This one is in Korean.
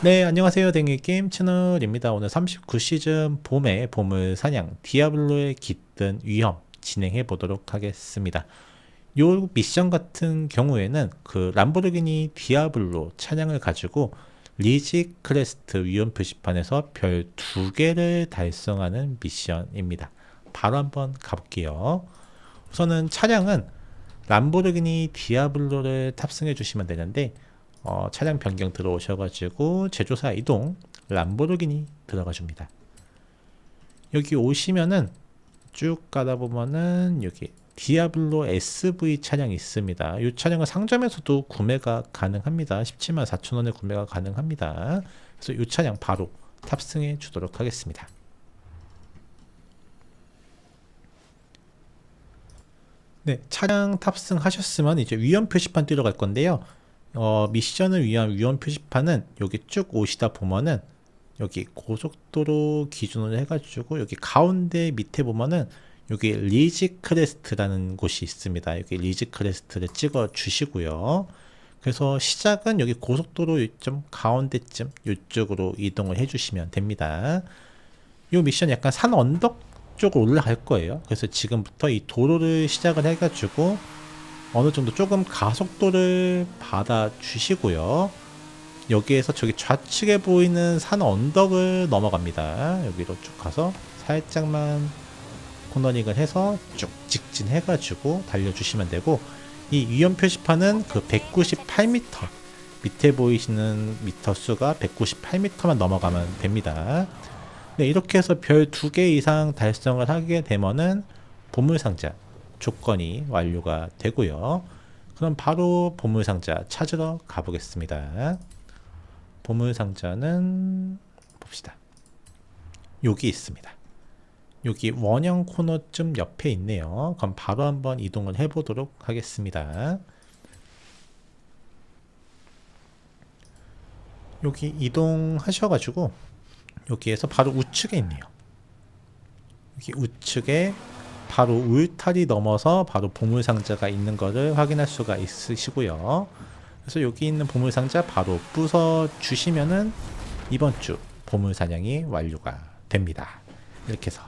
네, 안녕하세요. 댕이게임 채널입니다. 오늘 39시즌 봄의 보물 사냥 디아블로에 깃든 위험 진행해 보도록 하겠습니다. 요 미션 같은 경우에는 그 람보르기니 디아블로 차량을 가지고 리지 크레스트 위험 표시판에서 별 두 개를 달성하는 미션입니다. 바로 한번 가볼게요. 우선은 차량은 람보르기니 디아블로를 탑승해 주시면 되는데 어, 차량 변경 들어오셔가지고 제조사 이동 람보르기니 들어가 줍니다. 여기 오시면은 쭉 가다 보면은 여기 디아블로 SV 차량이 있습니다. 이 차량은 상점에서도 구매가 가능합니다. 17만 4천 원에 구매가 가능합니다. 그래서 이 차량 바로 탑승해 주도록 하겠습니다. 네, 차량 탑승하셨으면 이제 위험 표시판 뛰러 갈 건데요. 어, 미션을 위한 위험 표시판은 여기 쭉 오시다 보면은 여기 고속도로 기준으로 해가지고 여기 가운데 밑에 보면은 여기 리지 크레스트라는 곳이 있습니다. 여기 리지 크레스트를 찍어 주시고요. 그래서 시작은 여기 고속도로 요점 가운데쯤 이쪽으로 이동을 해주시면 됩니다. 이 미션 약간 산 언덕 쪽으로 올라갈 거예요. 그래서 지금부터 이 도로를 시작을 해가지고 어느 정도 조금 가속도를 받아 주시고요. 여기에서 저기 좌측에 보이는 산 언덕을 넘어갑니다. 여기로 쭉 가서 살짝만 코너링을 해서 쭉 직진해가지고 달려주시면 되고 이 위험 표시판은 그 198m 밑에 보이시는 미터 수가 198m만 넘어가면 됩니다. 네, 이렇게 해서 별 두 개 이상 달성을 하게 되면은 보물상자 조건이 완료가 되고요. 그럼 바로 보물상자 찾으러 가보겠습니다. 보물상자는 봅시다. 여기 있습니다. 여기 원형 코너쯤 옆에 있네요. 그럼 바로 한번 이동을 해보도록 하겠습니다. 여기 이동하셔가지고 여기에서 바로 우측에 있네요. 여기 우측에 바로 울타리 넘어서 바로 보물상자가 있는 것을 확인할 수가 있으시고요. 그래서 여기 있는 보물상자 바로 부숴 주시면은 이번 주 보물사냥이 완료가 됩니다. 이렇게 해서